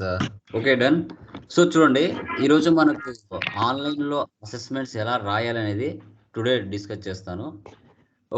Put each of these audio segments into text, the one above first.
Sir okay done so చూడండి ఈరోజు మనకు ఆన్లైన్లో అసెస్మెంట్స్ ఎలా రాయాలనేది టుడే డిస్కస్ చేస్తాను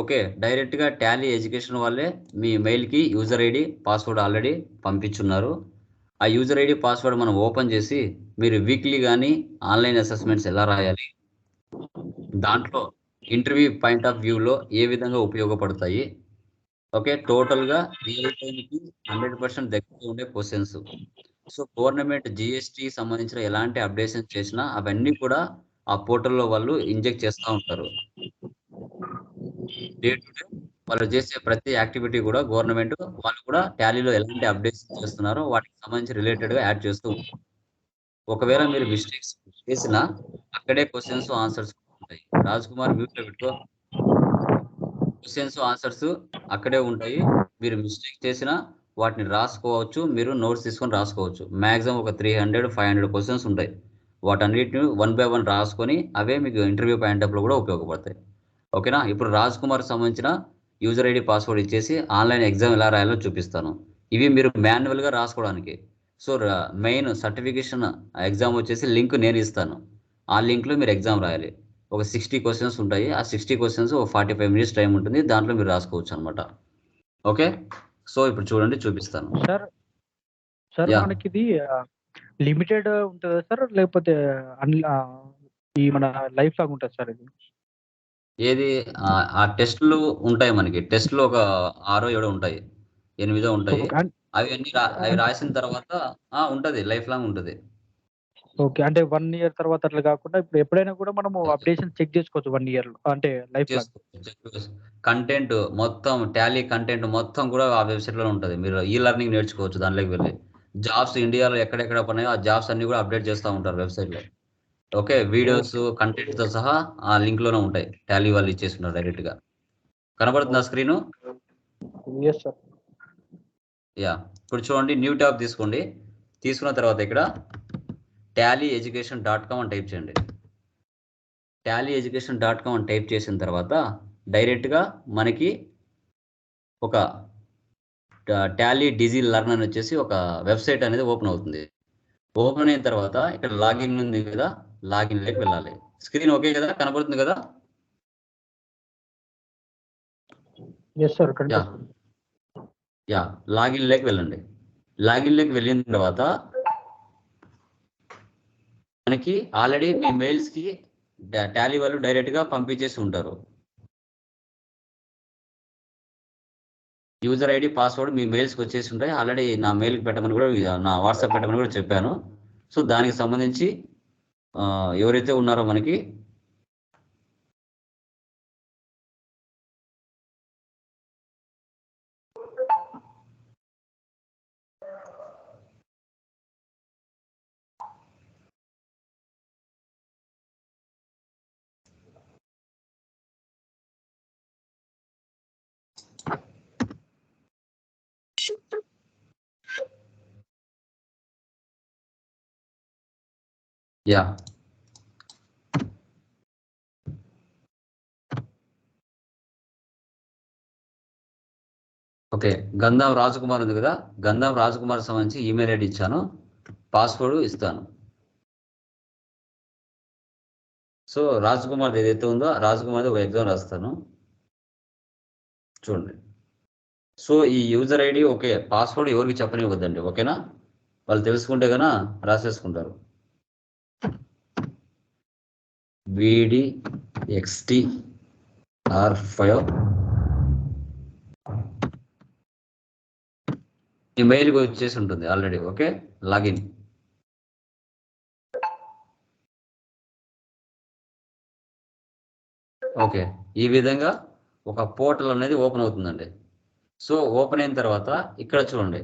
ఓకే డైరెక్ట్గా టాలీ ఎడ్యుకేషన్ వాళ్ళే మీ మెయిల్కి యూజర్ ఐడి పాస్వర్డ్ ఆల్రెడీ పంపించున్నారు ఆ యూజర్ ఐడి పాస్వర్డ్ మనం ఓపెన్ చేసి మీరు వీక్లీ కానీ ఆన్లైన్ అసెస్మెంట్స్ ఎలా రాయాలి దాంట్లో ఇంటర్వ్యూ పాయింట్ ఆఫ్ వ్యూలో ఏ విధంగా ఉపయోగపడతాయి ఓకే టోటల్గా రియల్ టైంకి హండ్రెడ్ పర్సెంట్ దగ్గర ఉండే క్వశ్చన్స్ సో గవర్నమెంట్ జిఎస్టి సంబంధించిన ఎలాంటి అప్డేషన్ చేసినా అవన్నీ కూడా ఆ పోర్టల్లో వాళ్ళు ఇంజెక్ట్ చేస్తూ ఉంటారు డే టు డే వాళ్ళు చేసే ప్రతి యాక్టివిటీ కూడా గవర్నమెంట్ వాళ్ళు కూడా ట్యాలీలో ఎలాంటి అప్డేట్స్ చేస్తున్నారో వాటికి సంబంధించి రిలేటెడ్గా యాడ్ చేస్తూ ఉంటారు ఒకవేళ మీరు మిస్టేక్స్ చేసినా అక్కడే క్వశ్చన్స్ ఆన్సర్స్ ఉంటాయి రాజ్ కుమార్ మ్యూట్లో పెట్టుకో క్వశ్చన్స్ ఆన్సర్స్ అక్కడే ఉంటాయి మీరు మిస్టేక్ చేసినా వాటిని రాసుకోవచ్చు మీరు నోట్స్ తీసుకొని రాసుకోవచ్చు మ్యాక్సిమం ఒక three hundred five hundred questions ఉంటాయి వాటన్నిటిని వన్ బై వన్ రాసుకొని అవే మీకు ఇంటర్వ్యూ పాయింటప్లో కూడా ఉపయోగపడతాయి ఓకేనా ఇప్పుడు రాజ్ కుమార్ సంబంధించిన యూజర్ ఐడి పాస్వర్డ్ ఇచ్చేసి ఆన్లైన్ ఎగ్జామ్ ఎలా రాయాలో చూపిస్తాను ఇవి మీరు మాన్యువల్గా రాసుకోవడానికి సో మెయిన్ సర్టిఫికేషన్ ఎగ్జామ్ వచ్చేసి లింక్ నేను ఇస్తాను ఆ లింక్లో మీరు ఎగ్జామ్ రాయాలి ఒక సిక్స్టీ క్వశ్చన్స్ ఉంటాయి ఆ సిక్స్టీ క్వశ్చన్స్ ఒక ఫార్టీ ఫైవ్ మినిట్స్ టైం ఉంటుంది దాంట్లో మీరు రాసుకోవచ్చు అనమాట ఓకే సో ఇప్పుడు చూడండి చూపిస్తాను సార్ సార్ మనకి ఇది లిమిటెడ్ ఉంటుందా సార్ లేకపోతే ఈ మన లైఫ్ లాగా ఉంటుంది సార్ ఇది ఏది ఆ టెస్ట్లు ఉంటాయి మనకి టెస్ట్లు ఒక ఆరో ఏడో ఉంటాయి ఎనిమిదో ఉంటాయి అవి అన్ని అవి రాసిన తర్వాత ఉంటది లైఫ్ లాంగ్ ఉంటది ఓకే అంటే వన్ ఇయర్ తర్వాత అట్లా కాకుండా ఇప్పుడు ఎప్పుడైనా కూడా మనము అప్డేషన్ చెక్ చేసుకోవచ్చు వన్ ఇయర్ లో అంటే లైఫ్ కంటెంట్ మొత్తం టాలీ కంటెంట్ మొత్తం కూడా ఆ వెబ్సైట్లో ఉంటుంది మీరు ఈ లెర్నింగ్ నేర్చుకోవచ్చు దానిలోకి వెళ్ళి జాబ్స్ ఇండియాలో ఎక్కడెక్కడ ఉన్నాయో ఆ జాబ్స్ అన్ని కూడా అప్డేట్ చేస్తూ ఉంటారు వెబ్సైట్లో ఓకే వీడియోస్ కంటెంట్తో సహా ఆ లింక్లోనే ఉంటాయి టాలీ వాళ్ళు ఇచ్చేస్తున్నారు డైరెక్ట్గా కనబడుతుందా స్క్రీను యా ఇప్పుడు చూడండి న్యూ ట్యాబ్ తీసుకోండి తీసుకున్న తర్వాత ఇక్కడ టాలీ ఎడ్యుకేషన్ డాట్ కామ్ అని టైప్ చేయండి టాలీ ఎడ్యుకేషన్ డాట్ కామ్ అని టైప్ చేసిన తర్వాత డైరెక్ట్గా మనకి ఒక టాలీ డిజీ అని వచ్చేసి ఒక వెబ్సైట్ అనేది ఓపెన్ అవుతుంది ఓపెన్ అయిన తర్వాత ఇక్కడ లాగిన్ ఉంది కదా లాగిన్ లేక వెళ్ళాలి స్క్రీన్ ఓకే కదా కనబడుతుంది కదా యా లాగిన్ లేక వెళ్ళండి లాగిన్ లేక వెళ్ళిన తర్వాత మనకి ఆల్రెడీ మీ మెయిల్స్కి టాలీ వాళ్ళు డైరెక్ట్గా పంపించేసి ఉంటారు యూజర్ ఐడి పాస్వర్డ్ మీ మెయిల్స్కి వచ్చేసి ఉంటాయి ఆల్రెడీ నా మెయిల్కి పెట్టమని కూడా నా వాట్సాప్ పెట్టమని కూడా చెప్పాను సో దానికి సంబంధించి ఎవరైతే ఉన్నారో మనకి యా ఓకే గంధం రాజకుమార్ ఉంది కదా గంధం రాజకుమార్ సంబంధించి ఈమెయిల్ ఐడి ఇచ్చాను పాస్వర్డ్ ఇస్తాను సో రాజకుమార్ ఏదైతే ఉందో రాజకుమార్ది ఒక ఎగ్జామ్ రాస్తాను చూడండి సో ఈ యూజర్ ఐడి ఓకే పాస్వర్డ్ ఎవరికి చెప్పనివ్వద్దండి ఓకేనా వాళ్ళు తెలుసుకుంటే కన్నా రాసేసుకుంటారు విడి XT R five email వచ్చేసి ఉంటుంది ఆల్రెడీ ఓకే లాగిన్ ఓకే ఈ విధంగా ఒక పోర్టల్ అనేది ఓపెన్ అవుతుందండి సో ఓపెన్ అయిన తర్వాత ఇక్కడ చూడండి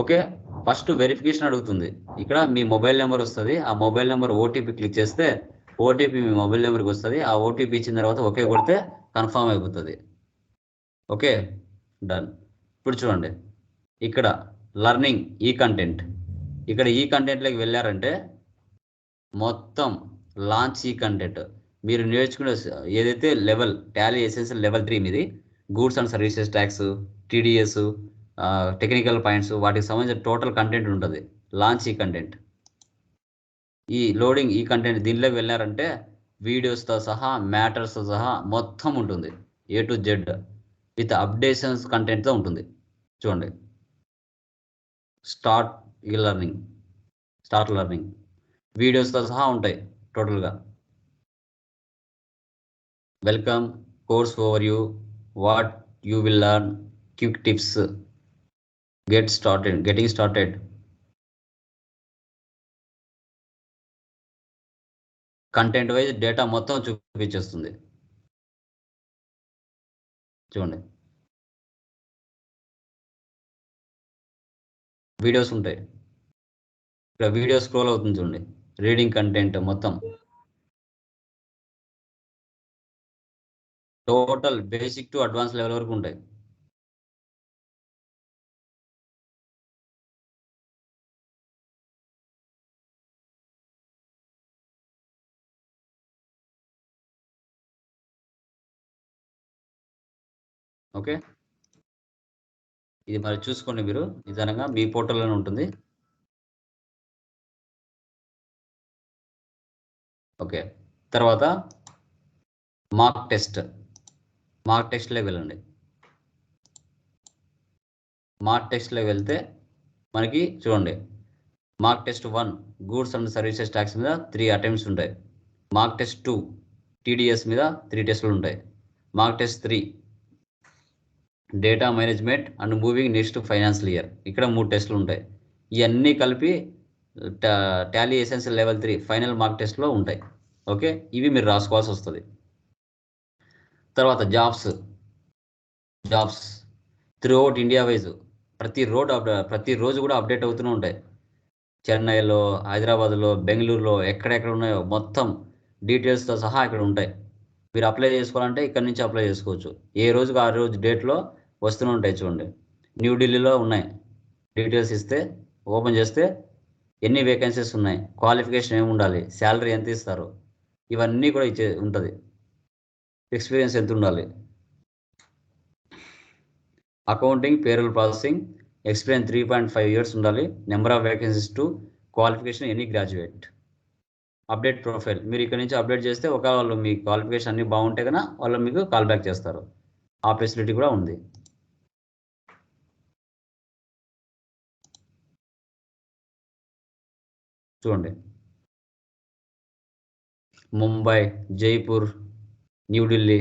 ఓకే ఫస్ట్ వెరిఫికేషన్ అడుగుతుంది ఇక్కడ మీ మొబైల్ నెంబర్ వస్తుంది ఆ మొబైల్ నెంబర్ ఓటీపీ క్లిక్ చేస్తే ఓటీపీ మీ మొబైల్ నెంబర్కి వస్తుంది ఆ ఓటీపీ ఇచ్చిన తర్వాత ఓకే కొడితే కన్ఫామ్ అయిపోతుంది ఓకే డన్ ఇప్పుడు చూడండి ఇక్కడ లర్నింగ్ ఈ కంటెంట్ ఇక్కడ ఈ కంటెంట్లోకి వెళ్ళారంటే మొత్తం లాంచ్ ఈ కంటెంట్ మీరు నేర్చుకునే ఏదైతే level Tally essential level three మీది goods and services tax TDS technical points వాటికి సంబంధించిన టోటల్ కంటెంట్ ఉంటుంది లాంచ్ ఈ కంటెంట్ ఈ లోడింగ్ ఈ కంటెంట్ దీనిలోకి వెళ్ళారంటే వీడియోస్తో సహా మ్యాటర్స్తో సహా మొత్తం ఉంటుంది A to Z with updations కంటెంట్తో ఉంటుంది చూడండి స్టార్ట్ ఈ లెర్నింగ్ స్టార్ట్ లర్నింగ్ వీడియోస్తో సహా ఉంటాయి టోటల్గా welcome course overview what you will learn quick tips get started getting started content wise data మొత్తం చూపించేస్తుంది చూడండి వీడియోస్ ఉంటాయి ఇక్కడ వీడియో స్క్రోల్ అవుతుంది చూడండి రీడింగ్ కంటెంట్ మొత్తం total basic to advance level వరకు ఉంటాయి ఓకే ఇది మరి చూసుకోండి మీరు నిజంగా మీ పోర్టల్లోనే ఉంటుంది ఓకే తర్వాత మార్క్ టెస్ట్ మార్క్ టెస్ట్లో వెళ్ళండి మార్క్ టెస్ట్లో వెళ్తే మనకి చూడండి mark test one goods and services tax మీద త్రీ అటెంప్ట్స్ ఉంటాయి మార్క్ టెస్ట్ టూ టీడీఎస్ మీద త్రీ టెస్టులు ఉంటాయి mark test three data management and moving next financial year ఇక్కడ మూడు టెస్టులు ఉంటాయి ఇవన్నీ కలిపి Tally essential level three final mark టెస్ట్లో ఉంటాయి ఓకే ఇవి మీరు రాసుకోవాల్సి వస్తుంది తర్వాత jobs jobs through out India wise ప్రతి రోడ్ ప్రతి రోజు కూడా అప్డేట్ అవుతూనే ఉంటాయి చెన్నైలో హైదరాబాద్లో బెంగళూరులో ఎక్కడెక్కడ ఉన్నాయో మొత్తం డీటెయిల్స్తో సహా ఇక్కడ ఉంటాయి మీరు అప్లై చేసుకోవాలంటే ఇక్కడ నుంచి అప్లై చేసుకోవచ్చు ఏ రోజుకు ఆ రోజు డేట్లో వస్తూనే ఉంటాయి చూడండి న్యూఢిల్లీలో ఉన్నాయి డీటెయిల్స్ ఇస్తే ఓపెన్ చేస్తే ఎన్ని వేకెన్సీస్ ఉన్నాయి క్వాలిఫికేషన్ ఏమి ఉండాలి శాలరీ ఎంత ఇస్తారు ఇవన్నీ కూడా ఇచ్చే ఉంటుంది ఎక్స్పీరియన్స్ ఎంత ఉండాలి accounting payroll processing experience three point five years ఉండాలి number of vacancies two qualification any graduate update profile మీరు ఇక్కడ నుంచి అప్డేట్ చేస్తే ఒక వాళ్ళు మీ క్వాలిఫికేషన్ అన్ని బాగుంటే కన్నా వాళ్ళు మీకు కాల్ బ్యాక్ చేస్తారు ఆ ఫెసిలిటీ కూడా ఉంది చూడండి ముంబై జైపూర్ న్యూఢిల్లీ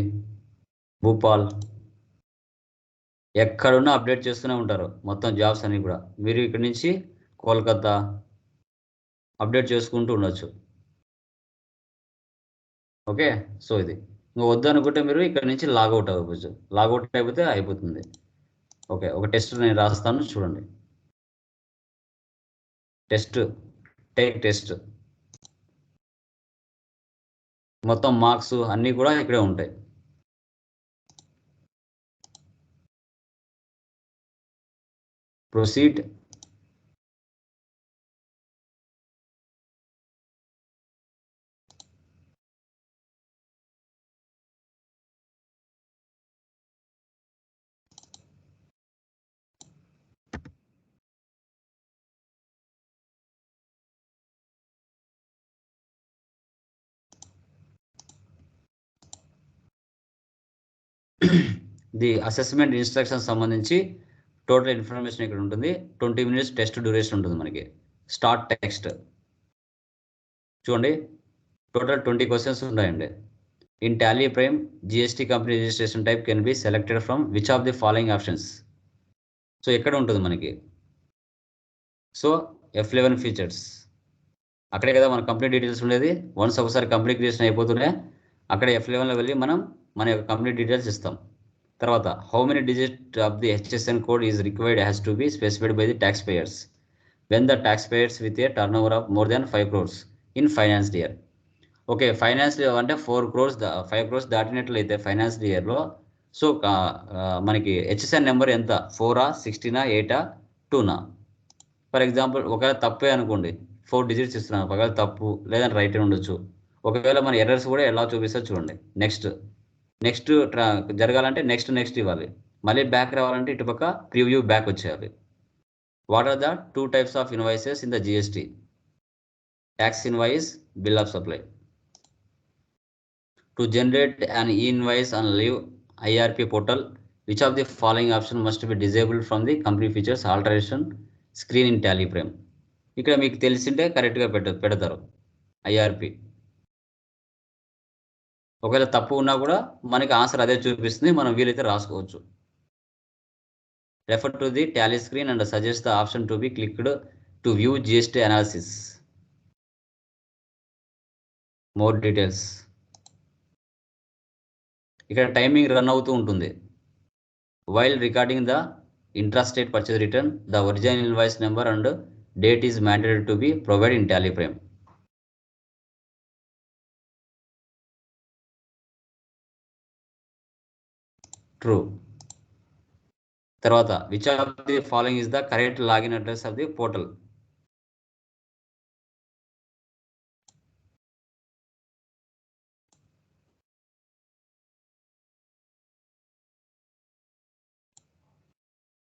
భూపాల్ ఎక్కడున్నా అప్డేట్ చేస్తూనే ఉంటారు మొత్తం జాబ్స్ అన్ని కూడా మీరు ఇక్కడి నుంచి కోల్కతా అప్డేట్ చేసుకుంటూ ఉండొచ్చు ఓకే సో ఇది ఇంకా వద్దనుకుంటే మీరు ఇక్కడ నుంచి లాగౌట్ అవ్వచ్చు లాగౌట్ అయిపోతే అయిపోతుంది ఓకే ఒక టెస్ట్ నేను రాస్తాను చూడండి టెస్ట్ టేక్ టెస్ట్ మొత్తం మార్క్స్ అన్నీ కూడా ఇక్కడే ఉంటాయి ప్రొసీడ్ ది అసెస్మెంట్ ఇన్స్ట్రక్షన్ సంబంధించి టోటల్ ఇన్ఫర్మేషన్ ఇక్కడ ఉంటుంది ట్వంటీ మినిట్స్ టెస్ట్ డ్యూరేషన్ ఉంటుంది మనకి స్టార్ట్ టెక్స్ట్ చూడండి టోటల్ ట్వంటీ క్వశ్చన్స్ ఉన్నాయండి in Tally Prime GST company registration type can be selected from which of the following options so ఎక్కడ ఉంటుంది మనకి సో ఎఫ్ లెవెన్ ఫీచర్స్ అక్కడే కదా మన కంపెనీ డీటెయిల్స్ ఉండేది వన్స్ ఒకసారి కంపెనీ క్రియేషన్ అయిపోతున్నాయి అక్కడ ఎఫ్ లెవెన్లో వెళ్ళి మనం మన యొక్క కంప్లీట్ డీటెయిల్స్ ఇస్తాం తర్వాత how many digit of the HSN code is required has to be specified by the taxpayers when the taxpayers with a turnover of more than five crores in financed year okay finance అంటే four crores five crores దాటినట్లయితే finance ఇయర్లో so మనకి HSN number ఎంత ఫోరా సిక్స్టీనా ఎయిటా టూనా for example ఒకవేళ తప్పే అనుకోండి four digits ఇస్తున్నాను ఒకవేళ తప్పు లేదంటే రైట్ ఉండొచ్చు ఒకవేళ మన ఎర్రర్స్ కూడా ఎలా చూపిస్తా చూడండి నెక్స్ట్ నెక్స్ట్ జరగాలంటే నెక్స్ట్ నెక్స్ట్ ఇవ్వాలి మళ్ళీ బ్యాక్ రావాలంటే ఇటుపక్క ప్రివ్యూ బ్యాక్ వచ్చేయాలి what are the two types of invoices in the GST tax invoice bill of supply to generate an invoice and leave IRP portal which of the following option must be disable from the company features alteration screen in Tally Prime ఇక్కడ మీకు తెలిసింటే కరెక్ట్గా పెట్ట పెడతారు IRP ఒకవేళ తప్పు ఉన్నా కూడా మనకి ఆన్సర్ అదే చూపిస్తుంది మనం వీలైతే రాసుకోవచ్చు refer to the Tally screen and suggest the option to be clicked to view GST analysis more details ఇక్కడ టైమింగ్ రన్ అవుతూ ఉంటుంది while recording the intrastate purchase return the original invoice number and date is mandated to be provide in Tally Prime true. Tarvata, which of the following is the correct login address of the portal?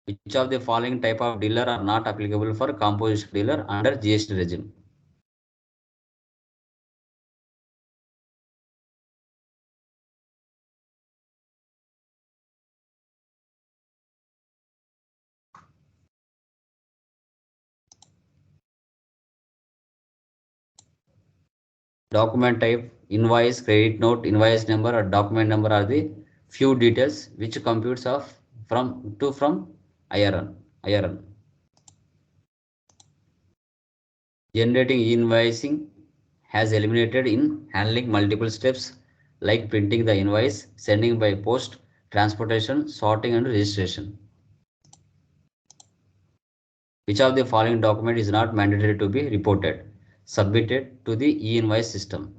Which of the following type of dealer are not applicable for composition dealer under GST regime? document type, invoice, credit note, invoice number or document number are the few details which computes of from to from IRN. IRN. Generating invoicing has eliminated in handling multiple steps like printing the invoice, sending by post, transportation, sorting and registration. Which of the following document is not mandatory to be reported? submitted to the e-invoice system.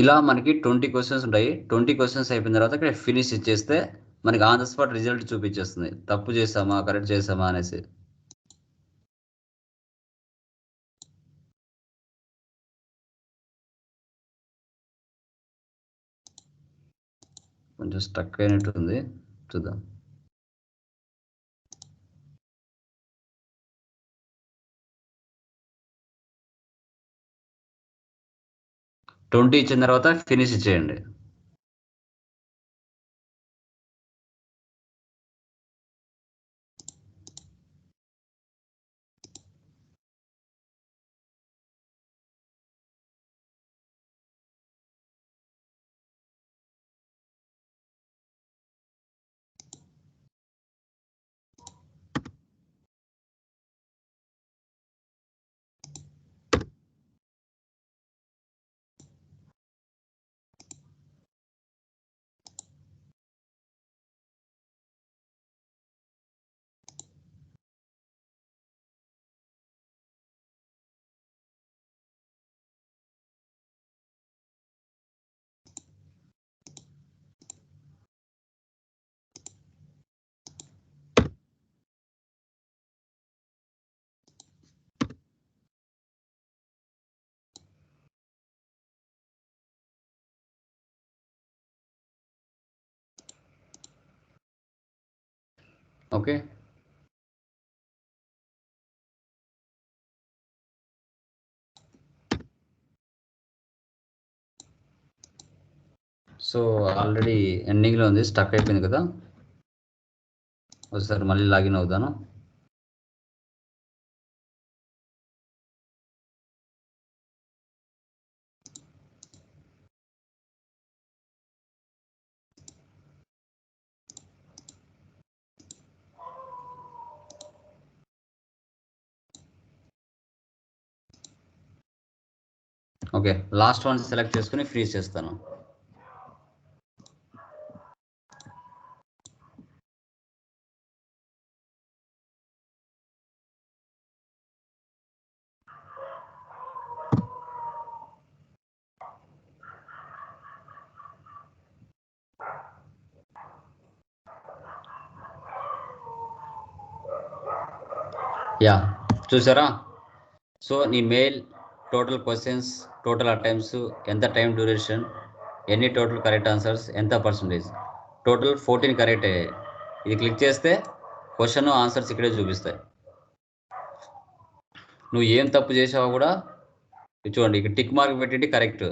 ఇలా మనకి twenty questions ఉంటాయి twenty questions అయిపోయిన తర్వాత ఇక్కడ finish ఇచ్చేస్తే మనకి on the spot result చూపించేస్తుంది తప్పు చేసామా కరెక్ట్ చేసామా అనేసి కొంచెం స్టక్ అయినట్టు ఉంది చూద్దాం ట్వంటీ ఇచ్చిన తర్వాత ఫినిష్ చేయండి ఓకే సో ఆల్రెడీ ఎండింగ్లో ఉంది స్టక్ అయిపోయింది కదా ఒకసారి మళ్ళీ లాగిన్ అవుతాను ఓకే లాస్ట్ వన్ సెలెక్ట్ చేసుకుని ఫ్రీజ్ చేస్తాను యా చూసారా సో నీ mail total questions total attempts ఎంత టైం డ్యూరేషన్ ఎన్ని టోటల్ కరెక్ట్ ఆన్సర్స్ ఎంత పర్సంటేజ్ టోటల్ ఫోర్టీన్ కరెక్ట్ అయ్యాయి ఇది క్లిక్ చేస్తే క్వశ్చన్ ఆన్సర్స్ ఇక్కడే చూపిస్తాయి నువ్వు ఏం తప్పు చేసావో కూడా చూడండి ఇక్కడ టిక్ మార్క్ పెట్టింది కరెక్ట్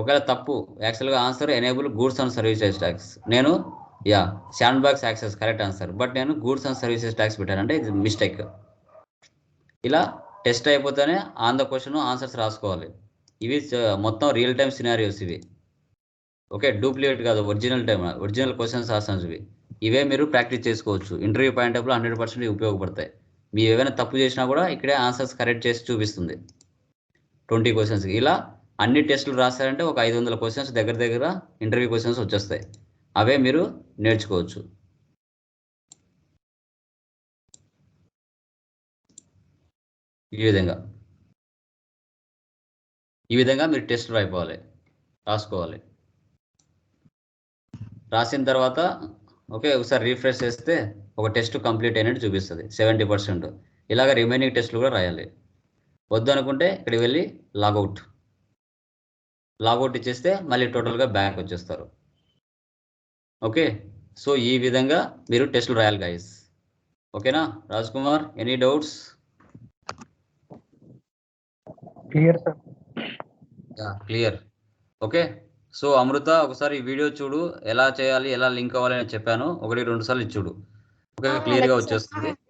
ఒకవేళ తప్పు యాక్చువల్గా answer enable goods and services tax నేను yeah sandbox access correct answer but నేను గూడ్స్ అండ్ సర్వీసెస్ ట్యాక్స్ పెట్టానంటే ఇది మిస్టేక్ ఇలా టెస్ట్ అయిపోతేనే ఆన్ ద క్వశ్చన్ ఆన్సర్స్ రాసుకోవాలి ఇవి మొత్తం రియల్ టైమ్ సినారియోస్ ఇవి ఓకే డూప్లికేట్ కాదు original time original questions answers ఇవి ఇవే మీరు ప్రాక్టీస్ చేసుకోవచ్చు interview point of hundred percent ఉపయోగపడతాయి మీరు ఏమైనా తప్పు చేసినా కూడా ఇక్కడే ఆన్సర్స్ కరెక్ట్ చేసి చూపిస్తుంది ట్వంటీ క్వశ్చన్స్కి ఇలా అన్ని టెస్టులు రాస్తారంటే ఒక ఐదు వందల క్వశ్చన్స్ దగ్గర దగ్గర ఇంటర్వ్యూ క్వశ్చన్స్ వచ్చేస్తాయి అవే మీరు నేర్చుకోవచ్చు ఈ విధంగా ఈ విధంగా మీరు టెస్ట్ అయిపోవాలి రాసుకోవాలి రాసిన తర్వాత ఓకే ఒకసారి రీఫ్రెష్ చేస్తే ఒక టెస్ట్ కంప్లీట్ అయినట్టు చూపిస్తుంది సెవెంటీ పర్సెంట్ ఇలాగ రిమైనింగ్ టెస్ట్లు కూడా రాయాలి వద్దు అనుకుంటే ఇక్కడికి వెళ్ళి లాగౌట్ లాగౌట్ ఇచ్చేస్తే మళ్ళీ టోటల్గా బ్యాక్ వచ్చేస్తారు ఓకే సో ఈ విధంగా మీరు టెస్ట్లు రాయాలి గాయస్ ఓకేనా Raj Kumar any doubts clear sir clear okay so Amrita ఒకసారి ఈ వీడియో చూడు ఎలా చేయాలి ఎలా లింక్ అవ్వాలి అని చెప్పాను ఒకటి రెండు సార్లు చూడు ఓకే క్లియర్గా వచ్చేస్తుంది